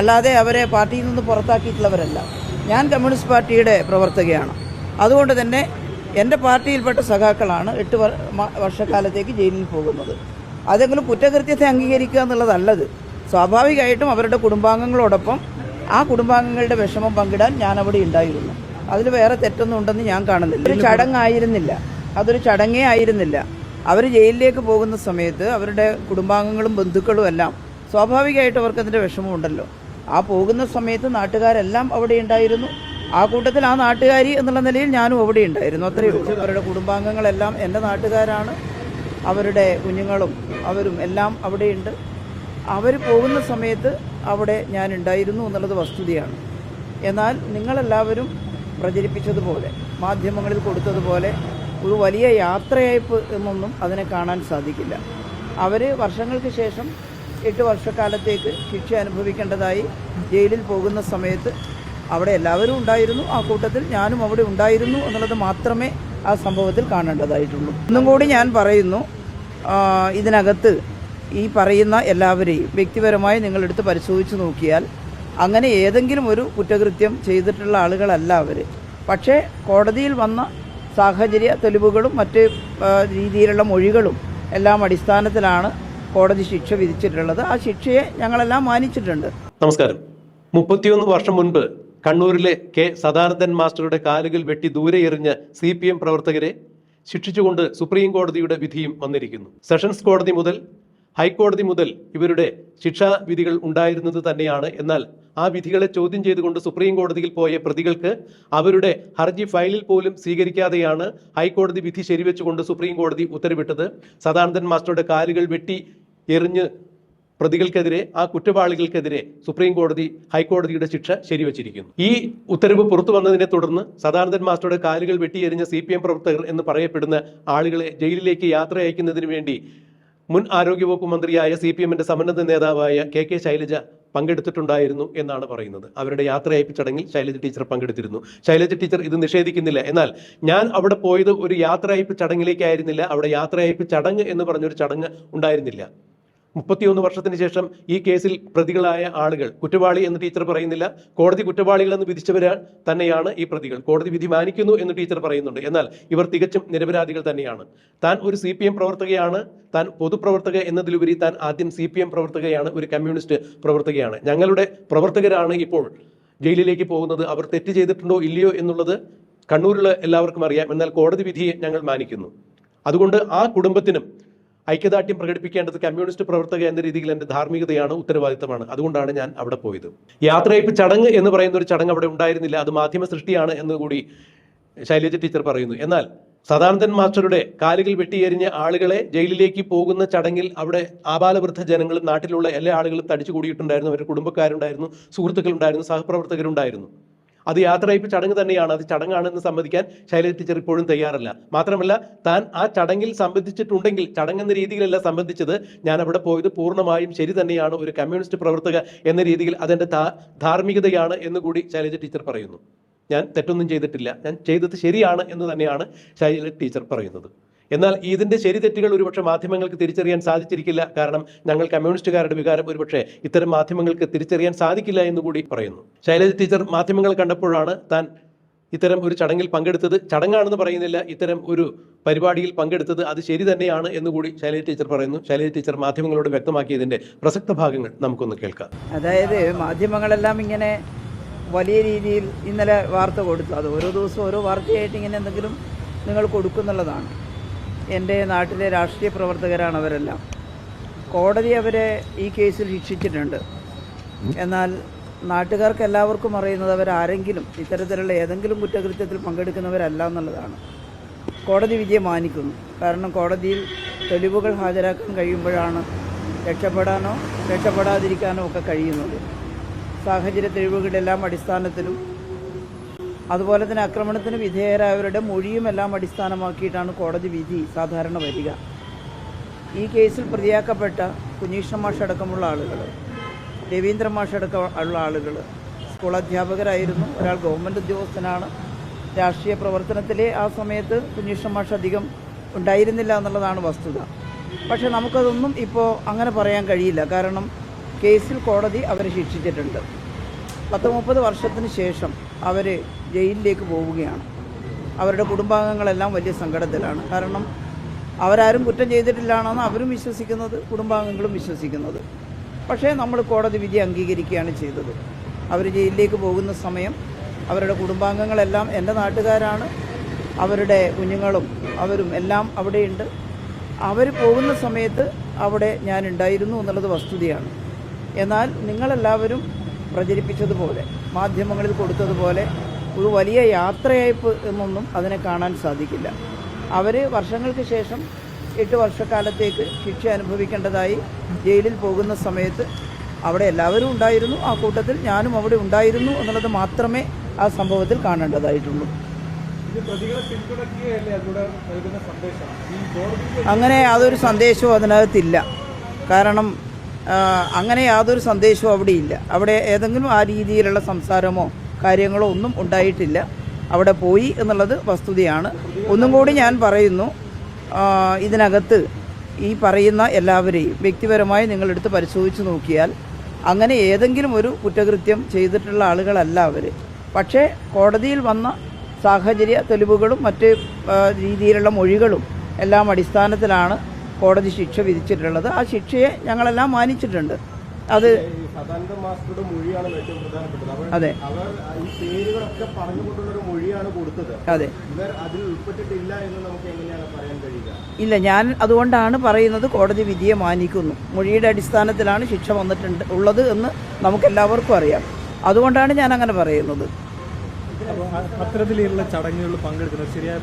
അല്ലാതെ അവരെ പാർട്ടിയിൽ നിന്ന് പുറത്താക്കിയിട്ടുള്ളവരല്ല. ഞാൻ കമ്മ്യൂണിസ്റ്റ് പാർട്ടിയുടെ പ്രവർത്തകയാണ്. അതുകൊണ്ട് തന്നെ എന്റെ പാർട്ടിയിൽപ്പെട്ട സഖാക്കളാണ് എട്ട് വർ- വർഷക്കാലത്തേക്ക് ജയിലിൽ പോകുന്നത്. അതെങ്കിലും കുറ്റകൃത്യത്തെ അംഗീകരിക്കുക എന്നുള്ളതല്ലത്. സ്വാഭാവികമായിട്ടും അവരുടെ കുടുംബാംഗങ്ങളോടൊപ്പം ആ കുടുംബാംഗങ്ങളുടെ വിഷമം പങ്കിടാൻ ഞാൻ അവിടെ ഉണ്ടായിരുന്നു. അതിൽ വേറെ തെറ്റൊന്നും ഉണ്ടെന്ന് ഞാൻ കാണുന്നില്ല. ഒരു ചടങ്ങായിരുന്നില്ല. അതൊരു ചടങ്ങേ ആയിരുന്നില്ല. അവർ ജയിലിലേക്ക് പോകുന്ന സമയത്ത് അവരുടെ കുടുംബാംഗങ്ങളും ബന്ധുക്കളും എല്ലാം സ്വാഭാവികമായിട്ട് അവർക്ക് അതിന്റെ വിഷമമുണ്ടല്ലോ. ആ പോകുന്ന സമയത്ത് നാട്ടുകാരെല്ലാം അവിടെ ഉണ്ടായിരുന്നു. ആ കൂട്ടത്തിൽ ആ നാട്ടുകാരി എന്നുള്ള നിലയിൽ ഞാനും അവിടെ ഉണ്ടായിരുന്നു. അത്രയേ അവരുടെ കുടുംബാംഗങ്ങളെല്ലാം എന്റെ നാട്ടുകാരാണ്. അവരുടെ കുഞ്ഞുങ്ങളും അവരും എല്ലാം അവിടെയുണ്ട്. അവർ പോകുന്ന സമയത്ത് അവിടെ ഞാൻ ഉണ്ടായിരുന്നു എന്നുള്ളത് വസ്തുതയാണ്. എന്നാൽ നിങ്ങളെല്ലാവരും പ്രചരിപ്പിച്ചതുപോലെ മാധ്യമങ്ങളിൽ കൊടുത്തതുപോലെ ഒരു വലിയ യാത്രയയപ്പ് എന്നൊന്നും അതിനെ കാണാൻ സാധിക്കില്ല. അവർ വർഷങ്ങൾക്ക് ശേഷം എട്ട് വർഷക്കാലത്തേക്ക് ശിക്ഷ അനുഭവിക്കേണ്ടതായി ജയിലിൽ പോകുന്ന സമയത്ത് അവിടെ എല്ലാവരും ഉണ്ടായിരുന്നു. ആ കൂട്ടത്തിൽ ഞാനും അവിടെ ഉണ്ടായിരുന്നു എന്നുള്ളത് മാത്രമേ ആ സംഭവത്തിൽ കാണേണ്ടതായിട്ടുള്ളൂ. ഒന്നും കൂടി ഞാൻ പറയുന്നു ഇതിനകത്ത് ഈ പറയുന്ന എല്ലാവരെയും വ്യക്തിപരമായി നിങ്ങളെടുത്ത് പരിശോധിച്ച് നോക്കിയാൽ അങ്ങനെ ഏതെങ്കിലും ഒരു കുറ്റകൃത്യം ചെയ്തിട്ടുള്ള ആളുകളല്ല അവർ പക്ഷേ കോടതിയിൽ വന്ന സാഹചര്യ തെളിവുകളും മറ്റ് രീതിയിലുള്ള മൊഴികളും എല്ലാം അടിസ്ഥാനത്തിലാണ് കോടതി ശിക്ഷ വിധിച്ചിട്ടുള്ളത്. ആ ശിക്ഷയെ ഞങ്ങളെല്ലാം മാനിച്ചിട്ടുണ്ട്. നമസ്കാരം. മുപ്പത്തിയൊന്ന് വർഷം മുൻപ് കണ്ണൂരിലെ കെ സദാനന്ദൻ മാസ്റ്ററുടെ കാലുകൾ വെട്ടി ദൂരെ എറിഞ്ഞ സി പി എം പ്രവർത്തകരെ ശിക്ഷിച്ചുകൊണ്ട് സുപ്രീം കോടതിയുടെ വിധിയും വന്നിരിക്കുന്നു. സെഷൻസ് കോടതി മുതൽ ഹൈക്കോടതി മുതൽ ഇവരുടെ ശിക്ഷാവിധികൾ ഉണ്ടായിരുന്നത് തന്നെയാണ്. എന്നാൽ ആ വിധികളെ ചോദ്യം ചെയ്തുകൊണ്ട് സുപ്രീം കോടതിയിൽ പോയ പ്രതികൾക്ക് അവരുടെ ഹർജി ഫയലിൽ പോലും സ്വീകരിക്കാതെയാണ് ഹൈക്കോടതി വിധി ശരിവെച്ചുകൊണ്ട് സുപ്രീം കോടതി ഉത്തരവിട്ടത്. സദാനന്ദൻ മാസ്റ്ററുടെ കാലുകൾ വെട്ടി എറിഞ്ഞ് പ്രതികൾക്കെതിരെ ആ കുറ്റവാളികൾക്കെതിരെ സുപ്രീം കോടതി ഹൈക്കോടതിയുടെ ശിക്ഷ ശരിവച്ചിരിക്കുന്നു. ഈ ഉത്തരവ് പുറത്തു വന്നതിനെ തുടർന്ന് സദാനന്ദൻ മാസ്റ്ററുടെ കാലുകൾ വെട്ടിയെറിഞ്ഞ സി പി എം പ്രവർത്തകർ എന്ന് പറയപ്പെടുന്ന ആളുകളെ ജയിലിലേക്ക് യാത്ര അയക്കുന്നതിന് വേണ്ടി മുൻ ആരോഗ്യവകുപ്പ് മന്ത്രിയായ സി പി എമ്മിന്റെ സമന്നത നേതാവായ കെ കെ ശൈലജ പങ്കെടുത്തിട്ടുണ്ടായിരുന്നു എന്നാണ് പറയുന്നത്. അവരുടെ യാത്രയയപ്പ് ചടങ്ങിൽ ശൈലജ ടീച്ചർ പങ്കെടുത്തിരുന്നു. ശൈലജ ടീച്ചർ ഇത് നിഷേധിക്കുന്നില്ല. എന്നാൽ ഞാൻ അവിടെ പോയത് ഒരു യാത്രയയപ്പ് ചടങ്ങിലേക്കായിരുന്നില്ല. അവിടെ യാത്രയയപ്പ് ചടങ്ങ് എന്ന് പറഞ്ഞൊരു ചടങ്ങ് ഉണ്ടായിരുന്നില്ല. മുപ്പത്തിയൊന്ന് വർഷത്തിന് ശേഷം ഈ കേസിൽ പ്രതികളായ ആളുകൾ കുറ്റവാളി എന്ന് ടീച്ചർ പറയുന്നില്ല കോടതി കുറ്റവാളികളെന്ന് വിധിച്ചവരാ തന്നെയാണ് ഈ പ്രതികൾ. കോടതി വിധി മാനിക്കുന്നു എന്ന് ടീച്ചർ പറയുന്നുണ്ട്. എന്നാൽ ഇവർ തികച്ചും നിരപരാധികൾ തന്നെയാണ്. താൻ ഒരു സി പി എം പ്രവർത്തകയാണ് താൻ പൊതുപ്രവർത്തക എന്നതിലുപരി താൻ ആദ്യം സി പി എം പ്രവർത്തകയാണ് ഒരു കമ്മ്യൂണിസ്റ്റ് പ്രവർത്തകയാണ്. ഞങ്ങളുടെ പ്രവർത്തകരാണ് ഇപ്പോൾ ജയിലിലേക്ക് പോകുന്നത്. അവർ തെറ്റ് ചെയ്തിട്ടുണ്ടോ ഇല്ലയോ എന്നുള്ളത് കണ്ണൂരിലെ എല്ലാവർക്കും അറിയാം. എന്നാൽ കോടതി വിധിയെ ഞങ്ങൾ മാനിക്കുന്നു. അതുകൊണ്ട് ആ കുടുംബത്തിനും ഐക്യദാർഢ്യം പ്രകടിപ്പിക്കേണ്ടത് കമ്മ്യൂണിസ്റ്റ് പ്രവർത്തക എന്ന രീതിയിൽ എന്റെ ധാർമ്മികതയാണ് ഉത്തരവാദിത്തമാണ്. അതുകൊണ്ടാണ് ഞാൻ അവിടെ പോയത്. യാത്രയപ്പ് ചടങ്ങ് എന്ന് പറയുന്ന ഒരു ചടങ്ങ് അവിടെ ഉണ്ടായിരുന്നില്ല. അത് മാധ്യമ സൃഷ്ടിയാണ് എന്ന് കൂടി ശൈലജ ടീച്ചർ പറയുന്നു. എന്നാൽ സദാനന്ദൻ മാസ്റ്ററുടെ കാലുകൾ വെട്ടിയെറിഞ്ഞ ആളുകളെ ജയിലിലേക്ക് പോകുന്ന ചടങ്ങിൽ അവിടെ ആബാലവൃദ്ധ ജനങ്ങളും നാട്ടിലുള്ള എല്ലാ ആളുകളും തടിച്ചു കൂടിയിട്ടുണ്ടായിരുന്നു അവരുടെ കുടുംബക്കാരുണ്ടായിരുന്നു സുഹൃത്തുക്കളുണ്ടായിരുന്നു സഹപ്രവർത്തകരുണ്ടായിരുന്നു. അത് യാത്രയപ്പ് ചടങ്ങ് തന്നെയാണ്. അത് ചടങ്ങാണെന്ന് സമ്മതിക്കാൻ ശൈലജ ടീച്ചർ ഇപ്പോഴും തയ്യാറല്ല. മാത്രമല്ല താൻ ആ ചടങ്ങിൽ സംബന്ധിച്ചിട്ടുണ്ടെങ്കിൽ ചടങ്ങെന്ന രീതിയിലല്ല സംബന്ധിച്ചത്. ഞാൻ അവിടെ പോയത് പൂർണമായും ശരി തന്നെയാണ്. ഒരു കമ്മ്യൂണിസ്റ്റ് പ്രവർത്തക എന്ന രീതിയിൽ അതെന്റെ ധാ- ധാർമ്മികതയാണ് എന്ന് കൂടി ശൈലജ ടീച്ചർ പറയുന്നു. ഞാൻ തെറ്റൊന്നും ചെയ്തിട്ടില്ല. ഞാൻ ചെയ്തത് ശരിയാണ് എന്ന് തന്നെയാണ് ശൈലജ ടീച്ചർ പറയുന്നത്. എന്നാൽ ഇതിന്റെ ശരി തെറ്റുകൾ ഒരുപക്ഷെ മാധ്യമങ്ങൾക്ക് തിരിച്ചറിയാൻ സാധിച്ചിരിക്കില്ല. കാരണം ഞങ്ങൾ കമ്മ്യൂണിസ്റ്റുകാരുടെ വികാരം ഒരുപക്ഷെ ഇത്തരം മാധ്യമങ്ങൾക്ക് തിരിച്ചറിയാൻ സാധിക്കില്ല എന്ന് കൂടി പറയുന്നു. ശൈലജ ടീച്ചർ മാധ്യമങ്ങൾ കണ്ടപ്പോഴാണ് താൻ ഇത്തരം ഒരു ചടങ്ങിൽ പങ്കെടുത്തത്. ചടങ്ങാണെന്ന് പറയുന്നില്ല. ഇത്തരം ഒരു പരിപാടിയിൽ പങ്കെടുത്തത് അത് ശരി തന്നെയാണ് എന്ന് കൂടി ശൈലജ ടീച്ചർ പറയുന്നു. ശൈലജ ടീച്ചർ മാധ്യമങ്ങളോട് വ്യക്തമാക്കിയതിന്റെ പ്രസക്ത ഭാഗങ്ങൾ നമുക്കൊന്ന് കേൾക്കാം. അതായത് മാധ്യമങ്ങളെല്ലാം ഇങ്ങനെ വലിയ രീതിയിൽ ഇന്നലെ വാർത്ത കൊടുത്തു. അത് ഓരോ ദിവസവും ഓരോ വാർത്തയായിട്ട് ഇങ്ങനെ എന്തെങ്കിലും നിങ്ങൾ കൊടുക്കുന്നുള്ളതാണ്. എന്റെ നാട്ടിലെ രാഷ്ട്രീയ പ്രവർത്തകരാണ് അവരെല്ലാം. കോടതി അവരെ ഈ കേസിൽ ശിക്ഷിച്ചിട്ടുണ്ട്. എന്നാൽ നാട്ടുകാർക്ക് എല്ലാവർക്കും അറിയുന്നത് അവരാരെങ്കിലും ഇത്തരത്തിലുള്ള ഏതെങ്കിലും കുറ്റകൃത്യത്തിൽ പങ്കെടുക്കുന്നവരല്ല എന്നുള്ളതാണ്. കോടതി വിധിയെ മാനിക്കുന്നു. കാരണം കോടതിയിൽ തെളിവുകൾ ഹാജരാക്കാൻ കഴിയുമ്പോഴാണ് രക്ഷപ്പെടാനോ രക്ഷപ്പെടാതിരിക്കാനോ ഒക്കെ കഴിയുന്നത്. സാഹചര്യ തെളിവുകളുടെ എല്ലാം അടിസ്ഥാനത്തിലും അതുപോലെ തന്നെ ആക്രമണത്തിന് വിധേയരായവരുടെ മൊഴിയും എല്ലാം അടിസ്ഥാനമാക്കിയിട്ടാണ് കോടതി വിധി സാധാരണ വരിക. ഈ കേസിൽ പ്രതിയാക്കപ്പെട്ട കുഞ്ഞീഷ്ണ മാഷടക്കമുള്ള ആളുകൾ രവീന്ദ്ര മാഷ് അടക്കം ഉള്ള ആളുകൾ സ്കൂൾ അധ്യാപകരായിരുന്നു. ഒരാൾ ഗവൺമെന്റ് ഉദ്യോഗസ്ഥനാണ്. രാഷ്ട്രീയ പ്രവർത്തനത്തിലെ ആ സമയത്ത് കുഞ്ഞീഷ്ണ മാഷ് അധികം ഉണ്ടായിരുന്നില്ല എന്നുള്ളതാണ് വസ്തുത. പക്ഷേ നമുക്കതൊന്നും ഇപ്പോൾ അങ്ങനെ പറയാൻ കഴിയില്ല. കാരണം കേസിൽ കോടതി അവരെ ശിക്ഷിച്ചിട്ടുണ്ട്. പത്ത് മുപ്പത് വർഷത്തിന് ശേഷം അവർ ജയിലിലേക്ക് പോവുകയാണ്. അവരുടെ കുടുംബാംഗങ്ങളെല്ലാം വലിയ സങ്കടത്തിലാണ്. കാരണം അവരാരും കുറ്റം ചെയ്തിട്ടില്ലാണെന്ന് അവരും വിശ്വസിക്കുന്നത് കുടുംബാംഗങ്ങളും വിശ്വസിക്കുന്നത്. പക്ഷേ നമ്മൾ കോടതി വിധി അംഗീകരിക്കുകയാണ് ചെയ്തത്. അവർ ജയിലിലേക്ക് പോകുന്ന സമയം അവരുടെ കുടുംബാംഗങ്ങളെല്ലാം എന്റെ നാട്ടുകാരാണ്. അവരുടെ കുഞ്ഞുങ്ങളും അവരും എല്ലാം അവിടെയുണ്ട്. അവർ പോകുന്ന സമയത്ത് അവിടെ ഞാൻ ഉണ്ടായിരുന്നു എന്നുള്ളത് വസ്തുതയാണ്. എന്നാൽ നിങ്ങളെല്ലാവരും പ്രചരിപ്പിച്ചതുപോലെ മാധ്യമങ്ങളിൽ കൊടുത്തതുപോലെ ഒരു വലിയ യാത്രയയപ്പ് എന്നൊന്നും അതിനെ കാണാൻ സാധിക്കില്ല. അവർ വർഷങ്ങൾക്ക് ശേഷം എട്ട് വർഷക്കാലത്തേക്ക് ശിക്ഷ അനുഭവിക്കേണ്ടതായി ജയിലിൽ പോകുന്ന സമയത്ത് അവിടെ എല്ലാവരും ഉണ്ടായിരുന്നു. ആ കൂട്ടത്തിൽ ഞാനും അവിടെ ഉണ്ടായിരുന്നു എന്നുള്ളത് മാത്രമേ ആ സംഭവത്തിൽ കാണേണ്ടതായിട്ടുള്ളൂ. അങ്ങനെ യാതൊരു സന്ദേശവും അതിനകത്തില്ല. കാരണം അങ്ങനെ യാതൊരു സന്ദേശവും അവിടെ ഇല്ല. അവിടെ ഏതെങ്കിലും ആ രീതിയിലുള്ള സംസാരമോ കാര്യങ്ങളോ ഒന്നും ഉണ്ടായിട്ടില്ല. അവിടെ പോയി എന്നുള്ളത് വസ്തുതയാണ്. ഒന്നും കൂടി ഞാൻ പറയുന്നു ഇതിനകത്ത് ഈ പറയുന്ന എല്ലാവരെയും വ്യക്തിപരമായി നിങ്ങളെടുത്ത് പരിശോധിച്ച് നോക്കിയാൽ അങ്ങനെ ഏതെങ്കിലും ഒരു കുറ്റകൃത്യം ചെയ്തിട്ടുള്ള ആളുകളല്ല അവർ. പക്ഷേ കോടതിയിൽ വന്ന സാഹചര്യ തെളിവുകളും മറ്റ് രീതിയിലുള്ള മൊഴികളും എല്ലാം അടിസ്ഥാനത്തിലാണ് കോടതി ശിക്ഷ വിധിച്ചിട്ടുള്ളത്. ആ ശിക്ഷയെ ഞങ്ങളെല്ലാം മാനിച്ചിട്ടുണ്ട്. അത് അതെ. അതെ. ഇല്ല ഞാൻ അതുകൊണ്ടാണ് പറയുന്നത് കോടതി വിധിയെ മാനിക്കുന്നു. മൊഴിയുടെ അടിസ്ഥാനത്തിലാണ് ശിക്ഷ വന്നിട്ടുണ്ട് ഉള്ളത് എന്ന് നമുക്കെല്ലാവർക്കും അറിയാം. അതുകൊണ്ടാണ് ഞാൻ അങ്ങനെ പറയുന്നത് അത്തരത്തിലുള്ള ചടങ്ങുകളിൽ പങ്കെടുക്കുന്നത് ശരിയായ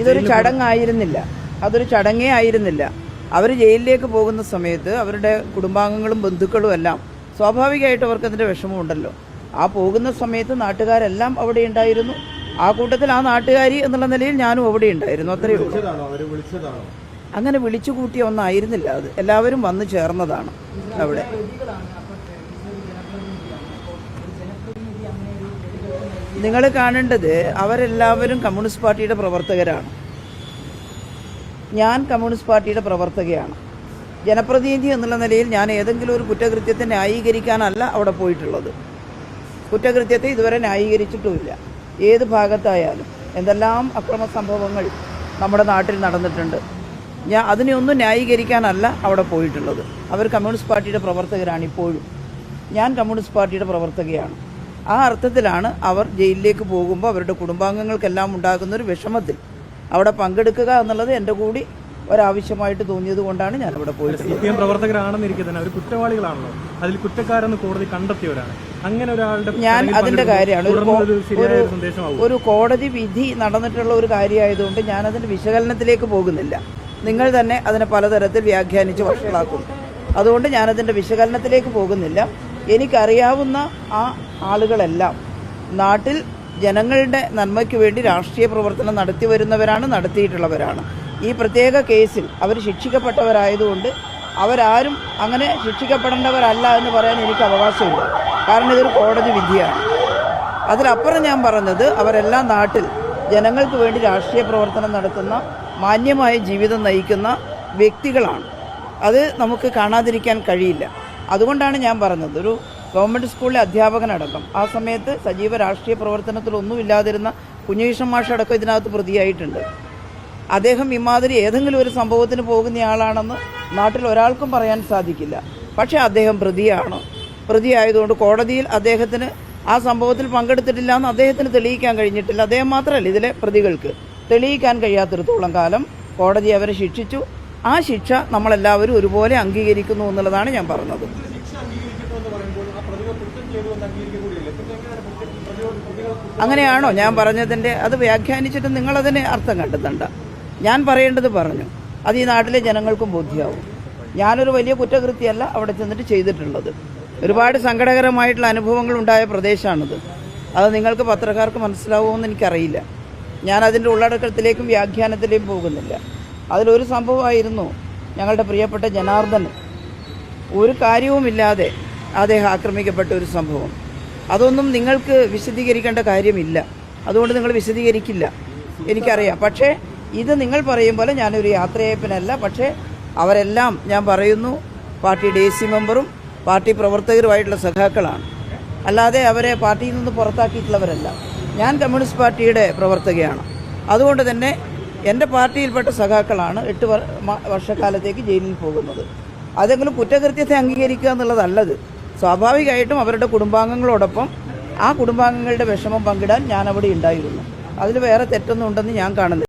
ഇതൊരു ചടങ്ങായിരുന്നില്ല. അതൊരു ചടങ്ങേ ആയിരുന്നില്ല. അവർ ജയിലിലേക്ക് പോകുന്ന സമയത്ത് അവരുടെ കുടുംബാംഗങ്ങളും ബന്ധുക്കളും എല്ലാം സ്വാഭാവികമായിട്ട് അവർക്ക് അതിന്റെ വിഷമമുണ്ടല്ലോ. ആ പോകുന്ന സമയത്ത് നാട്ടുകാരെല്ലാം അവിടെ ഉണ്ടായിരുന്നു. ആ കൂട്ടത്തിൽ ആ നാട്ടുകാരി എന്നുള്ള നിലയിൽ ഞാനും അവിടെ ഉണ്ടായിരുന്നു. അത്രയേ ഉള്ളൂ. അങ്ങനെ വിളിച്ചു കൂട്ടിയ ഒന്നായിരുന്നില്ല അത്. എല്ലാവരും വന്നു ചേർന്നതാണ് അവിടെ. നിങ്ങൾ കാണേണ്ടത് അവരെല്ലാവരും കമ്മ്യൂണിസ്റ്റ് പാർട്ടിയുടെ പ്രവർത്തകരാണ്. ഞാൻ കമ്മ്യൂണിസ്റ്റ് പാർട്ടിയുടെ പ്രവർത്തകയാണ്. ജനപ്രതിനിധി എന്നുള്ള നിലയിൽ ഞാൻ ഏതെങ്കിലും ഒരു കുറ്റകൃത്യത്തെ ന്യായീകരിക്കാനല്ല അവിടെ പോയിട്ടുള്ളത്. കുറ്റകൃത്യത്തെ ഇതുവരെ ന്യായീകരിച്ചിട്ടുമില്ല. ഏത് ഭാഗത്തായാലും എന്തെല്ലാം അക്രമ സംഭവങ്ങൾ നമ്മുടെ നാട്ടിൽ നടന്നിട്ടുണ്ട്. ഞാൻ അതിനെയൊന്നും ന്യായീകരിക്കാനല്ല അവിടെ പോയിട്ടുള്ളത്. അവർ കമ്മ്യൂണിസ്റ്റ് പാർട്ടിയുടെ പ്രവർത്തകരാണ് ഇപ്പോഴും. ഞാൻ കമ്മ്യൂണിസ്റ്റ് പാർട്ടിയുടെ പ്രവർത്തകയാണ്. ആ അർത്ഥത്തിലാണ് അവർ ജയിലിലേക്ക് പോകുമ്പോൾ അവരുടെ കുടുംബാംഗങ്ങൾക്കെല്ലാം ഉണ്ടാകുന്നൊരു വിഷമത്തിൽ അവിടെ പങ്കെടുക്കുക എന്നുള്ളത് എന്റെ കൂടി ഒരാവശ്യമായിട്ട് തോന്നിയത് കൊണ്ടാണ് ഞാൻ അവിടെ സി പോയിട്ടുള്ളത് പി എം പ്രവർത്തകരാണെന്നിരിക്കെ തന്നെ അവർ കുറ്റവാളികളാണല്ലോ. അതിൽ കുറ്റക്കാരെന്ന് കോടതി കണ്ടെത്തിയവരാണ്. അങ്ങനെ ഒരാളുടെ ഞാൻ അതിന്റെ അതിന്റെ കാര്യമാണ്. ഒരു ഒരു കോടതി വിധി നടന്നിട്ടുള്ള ഒരു കാര്യമായതുകൊണ്ട് ഞാൻ അതിന്റെ വിശകലനത്തിലേക്ക് പോകുന്നില്ല. നിങ്ങൾ തന്നെ അതിനെ പലതരത്തിൽ വ്യാഖ്യാനിച്ച് വഷളാക്കും അതുകൊണ്ട് ഞാനതിന്റെ വിശകലനത്തിലേക്ക് പോകുന്നില്ല. എനിക്കറിയാവുന്ന ആ ആളുകളെല്ലാം നാട്ടിൽ ജനങ്ങളുടെ നന്മയ്ക്ക് വേണ്ടി രാഷ്ട്രീയ പ്രവർത്തനം നടത്തി വരുന്നവരാണ് നടത്തിയിട്ടുള്ളവരാണ്. ഈ പ്രത്യേക കേസിൽ അവർ ശിക്ഷിക്കപ്പെട്ടവരായതുകൊണ്ട് അവരാരും അങ്ങനെ ശിക്ഷിക്കപ്പെടേണ്ടവരല്ല എന്ന് പറയാൻ എനിക്ക് അവകാശമില്ല. കാരണം ഇതൊരു കോടതി വിധിയാണ്. അതിലപ്പുറം ഞാൻ പറഞ്ഞത് അവരെല്ലാം നാട്ടിൽ ജനങ്ങൾക്ക് വേണ്ടി രാഷ്ട്രീയ പ്രവർത്തനം നടത്തുന്ന മാന്യമായ ജീവിതം നയിക്കുന്ന വ്യക്തികളാണ്. അത് നമുക്ക് കാണാതിരിക്കാൻ കഴിയില്ല. അതുകൊണ്ടാണ് ഞാൻ പറഞ്ഞത്. ഒരു ഗവൺമെന്റ് സ്കൂളിലെ അധ്യാപകനടക്കം. ആ സമയത്ത് സജീവ രാഷ്ട്രീയ പ്രവർത്തനത്തിലൊന്നും ഇല്ലാതിരുന്ന കുഞ്ഞീഷൻ മാഷടക്കം ഇതിനകത്ത് പ്രതിയായിട്ടുണ്ട്. അദ്ദേഹം ഇമാതിരി ഏതെങ്കിലും ഒരു സംഭവത്തിന് പോകുന്നയാളാണെന്ന് നാട്ടിൽ ഒരാൾക്കും പറയാൻ സാധിക്കില്ല. പക്ഷേ അദ്ദേഹം പ്രതിയാണ്. പ്രതിയായതുകൊണ്ട് കോടതിയിൽ അദ്ദേഹത്തിന് ആ സംഭവത്തിൽ പങ്കെടുത്തിട്ടില്ല എന്ന് അദ്ദേഹത്തിന് തെളിയിക്കാൻ കഴിഞ്ഞിട്ടില്ല. അദ്ദേഹം മാത്രമല്ല ഇതിലെ പ്രതികൾക്ക് തെളിയിക്കാൻ കഴിയാത്തിടത്തോളം കാലം കോടതി അവരെ ശിക്ഷിച്ചു. ആ ശിക്ഷ നമ്മളെല്ലാവരും ഒരുപോലെ അംഗീകരിക്കുന്നു എന്നുള്ളതാണ് ഞാൻ പറഞ്ഞത്. അങ്ങനെയാണോ ഞാൻ പറഞ്ഞതിന്റെ അത് വ്യാഖ്യാനിച്ചിട്ട് നിങ്ങളതിന് അർത്ഥം കണ്ടെത്തണ്ട. ഞാൻ പറയേണ്ടത് പറഞ്ഞു അത് ഈ നാട്ടിലെ ജനങ്ങൾക്കും ബോധ്യമാവും ഞാനൊരു വലിയ കുറ്റകൃത്യമല്ല അവിടെ ചെന്നിട്ട് ചെയ്തിട്ടുള്ളത്. ഒരുപാട് സങ്കടകരമായിട്ടുള്ള അനുഭവങ്ങൾ ഉണ്ടായ പ്രദേശമാണിത് അത് നിങ്ങൾക്ക് പത്രക്കാർക്ക് മനസ്സിലാവുമെന്ന് എനിക്കറിയില്ല. ഞാൻ അതിന്റെ ഉള്ളടക്കത്തിലേക്കും വ്യാഖ്യാനത്തിലേക്കും പോകുന്നില്ല. അതിലൊരു സംഭവമായിരുന്നു ഞങ്ങളുടെ പ്രിയപ്പെട്ട ജനാർദ്ദൻ ഒരു കാര്യവുമില്ലാതെ അദ്ദേഹം ആക്രമിക്കപ്പെട്ട ഒരു സംഭവം. അതൊന്നും നിങ്ങൾക്ക് വിശദീകരിക്കേണ്ട കാര്യമില്ല. അതുകൊണ്ട് നിങ്ങൾ വിശദീകരിക്കില്ല. എനിക്കറിയാം. പക്ഷേ ഇത് നിങ്ങൾ പറയും പോലെ ഞാനൊരു യാത്രയപ്പനല്ല പക്ഷേ അവരെല്ലാം ഞാൻ പറയുന്നു. പാർട്ടി ഡി സി മെമ്പറും പാർട്ടി പ്രവർത്തകരുമായിട്ടുള്ള സഖാക്കളാണ്. അല്ലാതെ അവരെ പാർട്ടിയിൽ നിന്ന് പുറത്താക്കിയിട്ടുള്ളവരല്ല. ഞാൻ കമ്മ്യൂണിസ്റ്റ് പാർട്ടിയുടെ പ്രവർത്തകയാണ്. അതുകൊണ്ട് തന്നെ എന്റെ പാർട്ടിയിൽപ്പെട്ട സഖാക്കളാണ് എട്ട് വർഷക്കാലത്തേക്ക് ജയിലിൽ പോകുന്നത്. അതെങ്കിലും കുറ്റകൃത്യത്തെ അംഗീകരിക്കുക എന്നുള്ളതല്ലത്. സ്വാഭാവികമായിട്ടും അവരുടെ കുടുംബാംഗങ്ങളോടൊപ്പം ആ കുടുംബാംഗങ്ങളുടെ വിഷമം പങ്കിടാൻ ഞാൻ അവിടെ ഉണ്ടായിരുന്നു. അതിൽ വേറെ തെറ്റൊന്നും ഉണ്ടെന്ന് ഞാൻ കാണുന്നില്ല.